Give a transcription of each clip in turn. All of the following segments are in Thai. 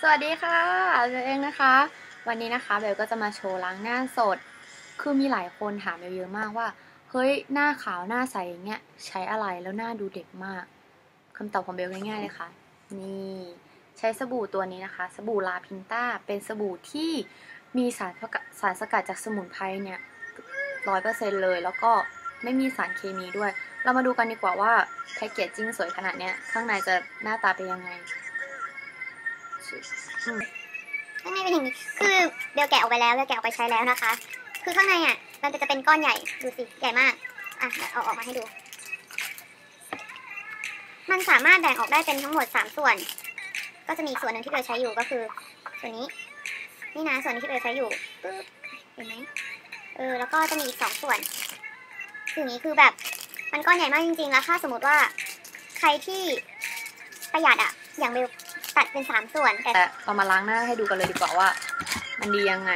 สวัสดีค่ะเบลเองนะคะ วันนี้นะคะเบลก็จะมาโชว์ล้างหน้าสด คือมีหลายคนถามเบลเยอะมากว่า เฮ้ยหน้าขาวหน้าใสอย่างเงี้ยใช้อะไรแล้วหน้าดูเด็กมากคำตอบของเบลง่ายๆเลยค่ะ นี่ใช้สบู่ตัวนี้นะคะ สบู่ลาพินต้าเป็นสบู่ที่มีสารสารสกัดจากสมุนไพรเนี่ยร้อยเปอร์เซ็นเลย แล้วก็ ไม่มีสารเคมีด้วย เรามาดูกันดีกว่าว่าแพ็กเกจจิ้งสวยขนาดเนี้ย ข้างในจะหน้าตาเป็นยังไงข้างในเป็นอย่างนี้ คือเบลแกะออกไปแล้วเบลแกะออกไปใช้แล้วนะคะ คือข้างในอะ มันจะเป็นก้อนใหญ่ ดูสิ ใหญ่มาก อะ เอาออกมาให้ดู มันสามารถแบ่งออกได้เป็นทั้งหมดสามส่วน ก็จะมีส่วนหนึ่งที่เบลใช้อยู่ก็คือ ส่วนนี้ นี่นะ ส่วนที่เบลใช้อยู่ปึ๊บเห็นไหมเออ แล้วก็จะมีอีกสองส่วน คืออย่างนี้คือแบบมันก้อนใหญ่มากจริงๆ แล้วถ้าสมมติว่าใครที่ประหยัดอะอย่างเบลตัดเป็นสามส่วนแต่เรามาล้างหน้าให้ดูกันเลยดีกว่าว่า มันดียังไง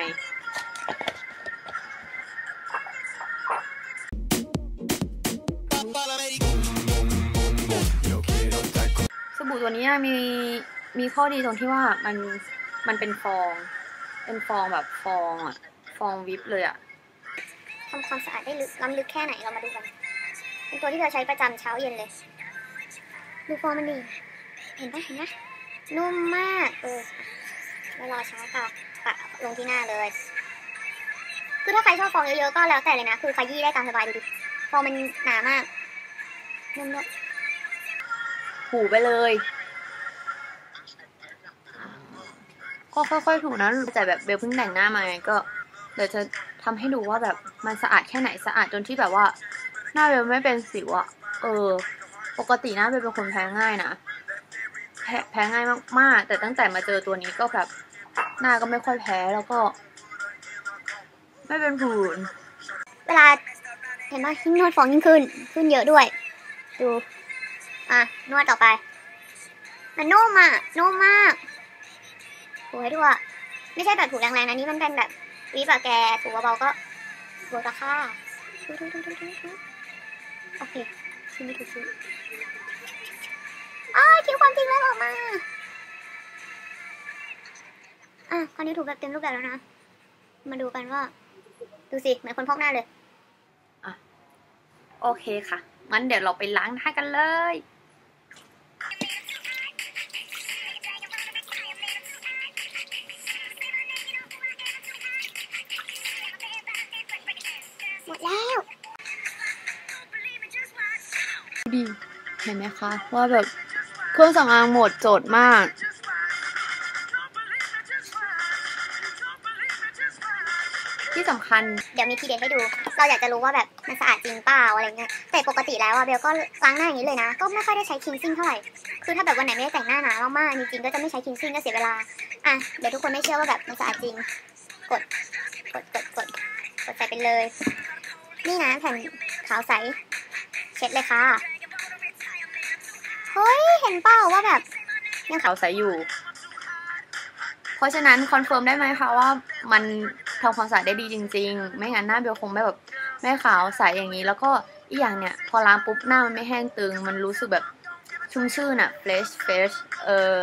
สบู่ตัวนี้มีมีข้อดีตรงที่ว่ามันมันเป็นฟอง เป็นฟองแบบฟองอะฟองวิปเลยอะ ทำความสะอาดได้ลึกล้ำลึกแค่ไหนเรามาดูกันเป็นตัวที่เราใช้ประจำเช้าเย็นเลย ดูฟองมันดีเห็นปะเห็นนะนุ่มมาก เออไม่รอช้าค่ะปะลงที่หน้าเลย คือถ้าใครชอบฟองเยอะๆก็แล้วแต่เลยนะ คือขยี้ได้ตามสบายดูดิฟองมันหนามากนุ่มด้วยถูไปเลย ก็ค่อยๆถูนะแต่แบบเบลเพิ่งแต่งหน้ามาไงก็ เดี๋ยวจะทำให้ดูว่าแบบ มันสะอาดแค่ไหนสะอาดจนที่แบบว่า หน้าเบลไม่เป็นสิวอะเออ ปกติหน้าเบลเป็นคนแพ้ง่ายนะแพ้แพ้ง่ายมากๆ แต่ตั้งแต่มาเจอตัวนี้ก็แบบหน้าก็ไม่ค่อยแพ้แล้วก็ ไม่เป็นผื่นเวลาเห็นไหมยิ่งนวดฟองยิ่งขึ้น ขึ้นเยอะด้วย ดูอะนวดต่อไป มันนุ่มอะนุ่มมากถูให้ดูอะไม่ใช่แบบถูแรงๆนะนี่มันเป็นแบบวิบอะแกถูเบาๆก็ ถูตะค่าถูถูถูถูถูถูโอเคชิ้นนี้ถูชิ้นอ้าวคิ้วความจริงแล้วออกมา อะคราวนี้ถูกแบบเต็มรูปแบบแล้วนะ มาดูกันว่า ดูสิ เหมือนคนพอกหน้าเลย อะ โอเคค่ะ งั้นเดี๋ยวเราไปล้างหน้ากันเลย ดีเห็นไหมคะ ว่าแบบเครื่องสำอางหมดโจทย์มาก ที่สำคัญ เดี๋ยวมีทีเด็ดให้ดู เราอยากจะรู้ว่าแบบมันสะอาดจริงเปล่าอะไรเงี้ย แต่ปกติแล้วอะเบลก็ล้างหน้าอย่างนี้เลยนะ ก็ไม่ค่อยได้ใช้คินซิ่งเท่าไหร่ คือถ้าแบบวันไหนไม่ได้แต่งหน้าหนามากๆจริงๆก็จะไม่ใช้คินซิ่งก็เสียเวลา อะ เดี๋ยวทุกคนไม่เชื่อว่าแบบมันสะอาดจริง กด กด กด กด กดใส่ไปเลย นี่นะแผ่นขาวใส เช็ดเลยค่ะ เฮ้ย เห็นเปล่าว่าแบบยังขาวใสอยู่ เพราะฉะนั้นคอนเฟิร์มได้ไหมคะว่ามันทำความสะอาดได้ดีจริง ๆ ไม่งั้นหน้าเบลคงไม่แบบไม่ขาวใสอย่างนี้ แล้วก็อีกอย่างเนี่ย พอล้างปุ๊บหน้ามันไม่แห้งตึง มันรู้สึกแบบชุ่มชื่นอะ fresh fresh เออ